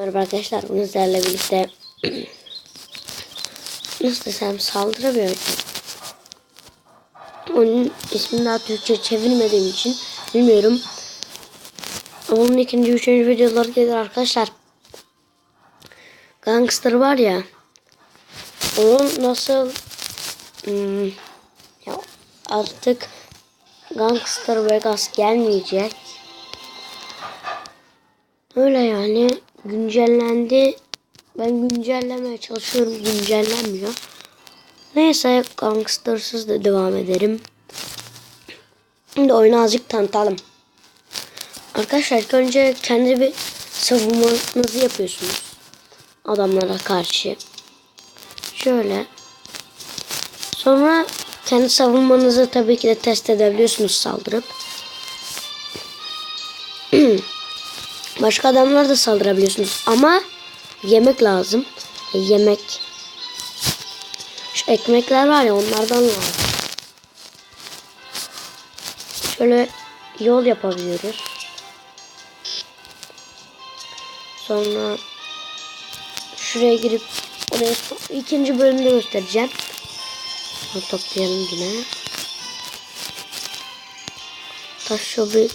Merhaba arkadaşlar bugün sizlerle birlikte nasıl desem oyun. Onun ismini daha Türkçe çevirmediğim için bilmiyorum. Onun ikinci, üçüncü videoları gelir arkadaşlar. Gangster var ya. Onun nasıl hmm, ya artık Gangster Vegas gelmeyecek. Öyle yani güncellendi. Ben güncellemeye çalışıyorum güncellenmiyor. Neyse gangstersız da devam ederim. Şimdi oyunu azıcık tanıtalım. Arkadaşlar önce kendi bir savunmanızı yapıyorsunuz. Adamlara karşı. Şöyle. Sonra kendi savunmanızı tabii ki de test edebiliyorsunuz saldırıp. Başka adamlara da saldırabiliyorsunuz ama yemek lazım. E, yemek. Şu ekmekler var ya onlardan lazım. Şöyle yol yapabiliyoruz. Sonra şuraya girip oraya ikinci bölümde göstereceğim. Bunu toplayalım yine. Taş şu bir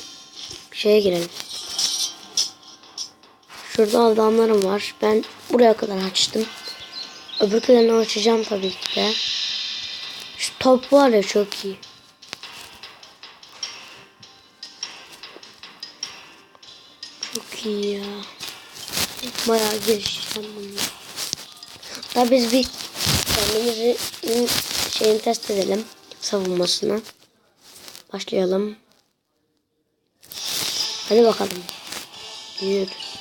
şeye girelim. Şurada adamlarım var. Ben buraya kadar açtım. Öbürlerini açacağım tabii ki de. Şu top var ya çok iyi. Çok iyi ya. Bayağı gelişeceğim bunu. Hatta biz bir kendimizi şeyini test edelim. Savunmasını. Başlayalım. Hadi bakalım. Gidiyoruz.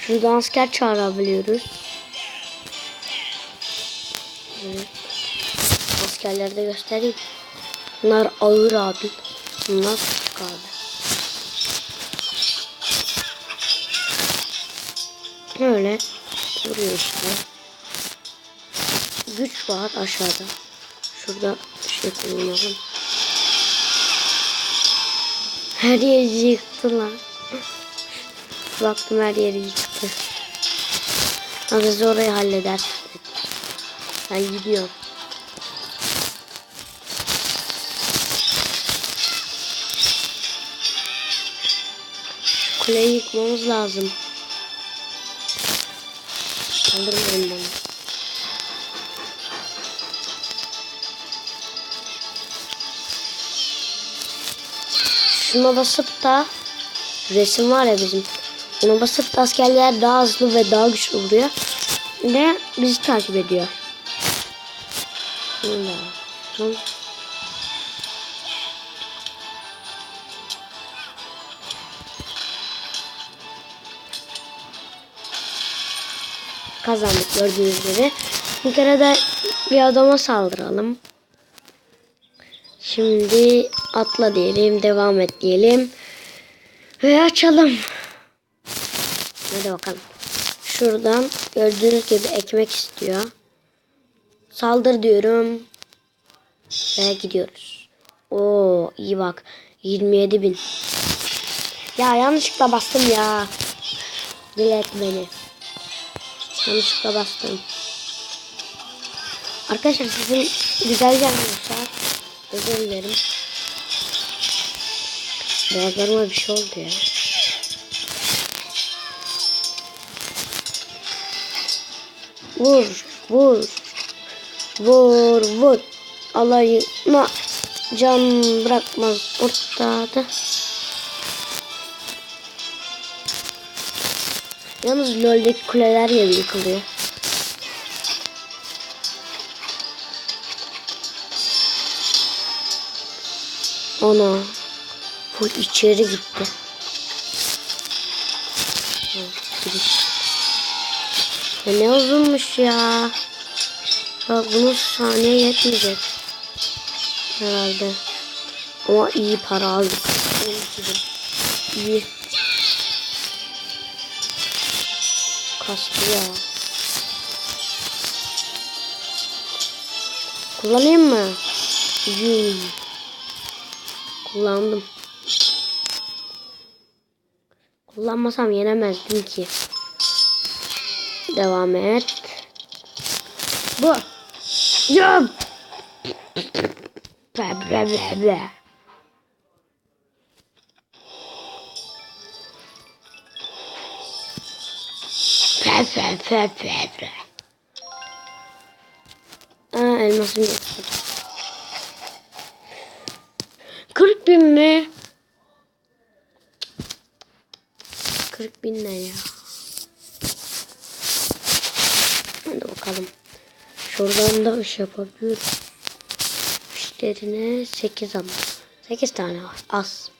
Şuradan asker çağırabiliyoruz. Evet. Askerleri de göstereyim. Bunlar ağır abi. Bunlar küçük abi. Böyle vuruyor işte. Güç var aşağıda. Şurada şey kullanalım. Her yeri yıktılar. Baktım her yeri yıktı. Aziz orayı halleder. Ben gidiyorum. Kuleyi yıkmamız lazım. Kaldırmayın bana. Şuna basıp da resim var ya bizim. Ona basıp askerler daha hızlı ve daha güçlü vuruyor. Ve bizi takip ediyor. Kazandık gördüğünüz gibi. Bir kere de bir adama saldıralım. Şimdi atla diyelim, devam et diyelim. Ve açalım. Hadi bakalım. Şuradan gördüğünüz gibi ekmek istiyor. Saldır diyorum. Ve gidiyoruz. Oo iyi bak. 27 bin. Ya yanlışlıkla bastım ya. Dilek beni. Yanlışlıkla bastım. Arkadaşlar sizin güzel gelmişler. Özür dilerim. Boğazlarıma bir şey oldu ya. Vur, vur. Vur, vur. Alayına can bırakmaz ortada. Yalnız LoL'deki kuleler gibi yıkılıyor. Ana. Bu içeri gitti. Ya ne uzunmuş ya. Bak bunun saniye yetmeyecek. Herhalde. Ama iyi para aldık. İyi. Kastı ya. Kullanayım mı? Yum. Kullandım. Kullanmasam yenemezdim ki. Devam et. Bu. Ya. Ble ble ble ble. Ble ble ble ble ble. Aa elmasım yetmedi. 40 bin mi? 40 bin ne ya? Hadi bakalım. Şuradan da iş yapabiliyorum. İşlerine 8 ama. 8 tane var. Az.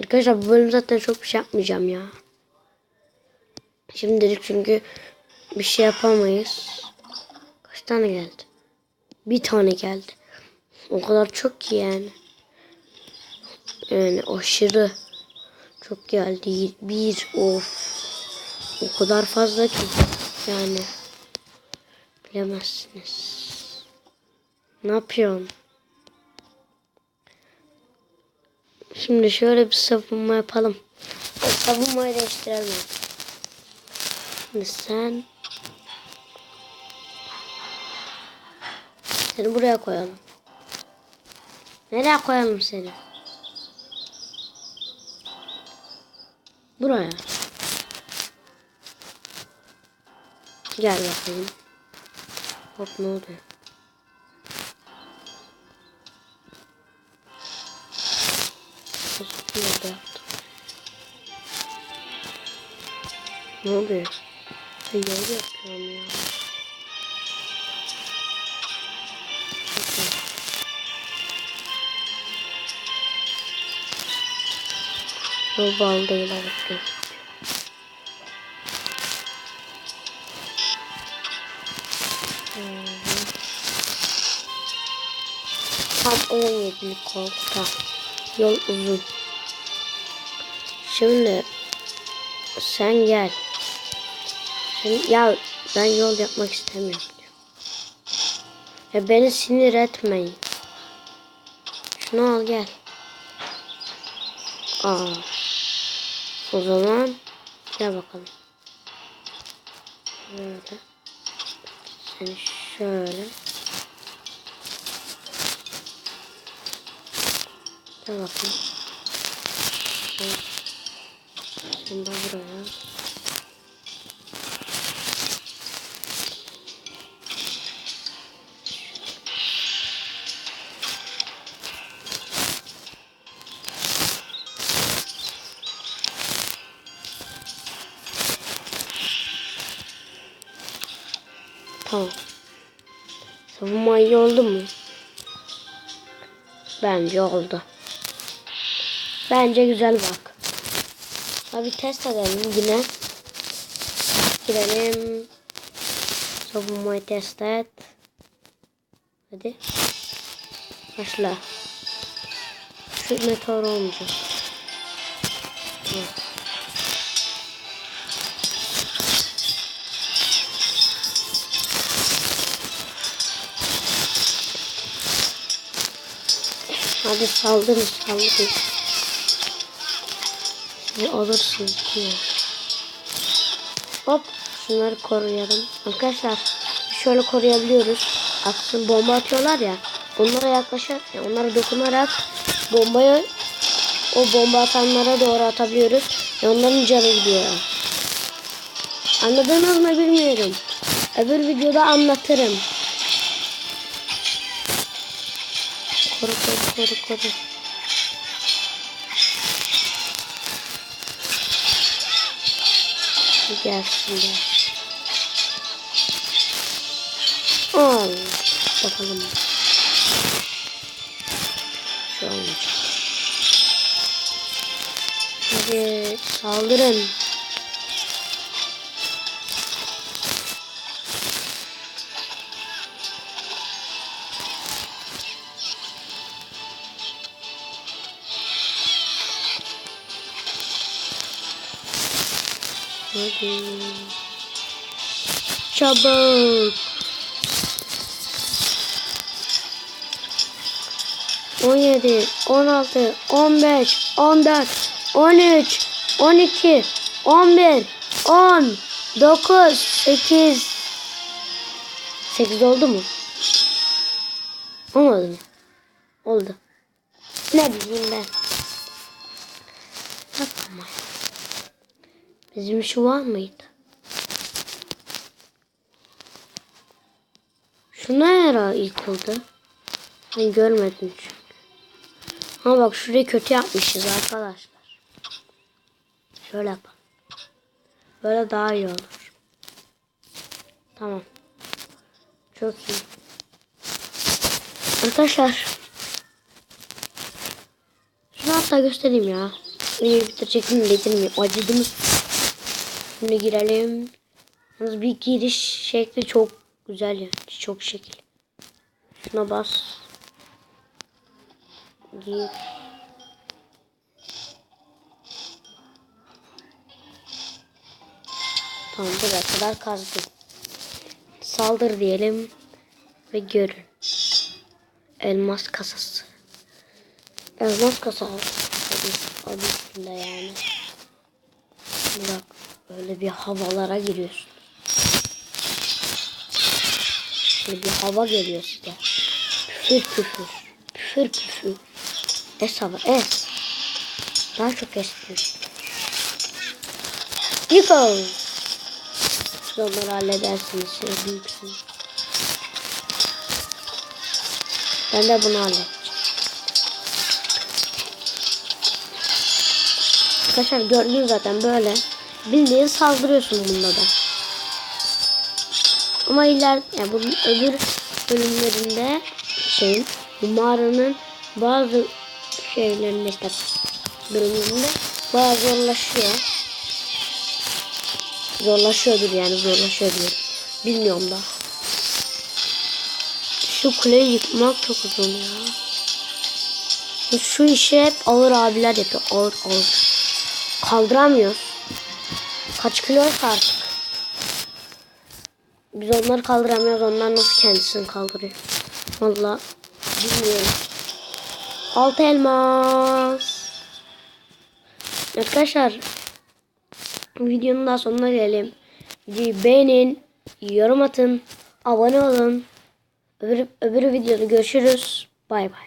Arkadaşlar bu bölüm zaten çok bir şey yapmayacağım ya. Şimdilik çünkü bir şey yapamayız. Kaç tane geldi? Bir tane geldi. O kadar çok ki yani. Yani aşırı çok geldi. Bir of. O kadar fazla ki yani bilemezsiniz. Ne yapıyorsun? Şimdi şöyle bir savunma yapalım. Savunmayı değiştirelim. Şimdi sen seni buraya koyalım. Nereye koyalım seni? Buraya. Gel bakayım. Hop ne oldu? Nerede yaptım? Ne oluyor? Yol yapıyorum ya. Yol bağlı değil evet. Tam 17'lik koltukta. Yol uzun. Şimdi sen gel. Şimdi, ya ben yol yapmak istemiyorum. Ya beni sinir etmeyin. Şunu al gel. Aa. O zaman gel bakalım. Böyle. Seni şöyle. Gel bakayım. Evet. Şimdi buraya. Tamam. Savunma iyi oldu mu? Bence oldu. Bence güzel bak. Abi test edelim yine. Girelim. Savunmayı test et. Hadi. Başla. Şu meteor olmayacak. Hadi saldırın saldırın. Ne alırsın diye. Hop şunları koruyalım. Arkadaşlar şöyle koruyabiliyoruz. Aslında bomba atıyorlar ya. Onlara yaklaşarak, yani onlara dokunarak bombayı o bomba atanlara doğru atabiliyoruz. Ve onların canı gidiyor. Anladınız mı bilmiyorum. Öbür videoda anlatırım. Koru koru koru koru. Gelsin gel. Al. Bakalım. Şu olmayacak. Hadi saldırın. Hadi. Çabuk. On yedi, on altı, on beş, on dört, on üç, on iki, on bir, 10, 9, 8. 8 oldu mu? Olmadı mı? Oldu. Ne bileyim ben. Yapma. Bizim şu var mıydı? Şu ne ara yıkıldı? Ben görmedim çünkü. Ama bak şurayı kötü yapmışız arkadaşlar. Şöyle yapalım. Böyle daha iyi olur. Tamam. Çok iyi. Arkadaşlar. Şunu hatta göstereyim ya. Videoyu bitirecektim mi bitirmeyeyim. Acıdım. Şimdi girelim. Yalnız bir giriş şekli çok güzel yani. Çok şekil. Şuna bas. Gir. Tamam buraya kadar kazdım. Saldır diyelim. Ve görün. Elmas kasası. Elmas kasası. Adı, üstünde yani. Bak böyle bir havalara giriyorsun. Böyle bir hava geliyor size. Püfür püfür. Püfür püfür. Es hava es. Daha çok esmiyor. Yıkıl. Siz onları halledersiniz. Siz büyüksünüz. Ben de bunu halledeceğim. Arkadaşlar gördüğünüz zaten böyle. Bildiğin saldırıyorsun bunda da. Ama iler yani bunun öbür bölümlerinde şeyin bu mağaranın bazı şeylerinde işte bölümlerinde bayağı zorlaşıyor. Zorlaşıyordur yani zorlaşıyor diyorum. Bilmiyorum da. Şu kuleyi yıkmak çok uzun ya. Şu işi hep ağır abiler yapıyor. Ağır ağır. Kaldıramıyoruz. Kaç kiloysa artık. Biz onları kaldıramıyoruz. Onlar nasıl kendisini kaldırıyor? Valla bilmiyorum. Altı elmas. Arkadaşlar videonun daha sonuna gelelim. Videoyu beğenin, yorum atın, abone olun. Öbür, öbür videoda görüşürüz. Bay bay.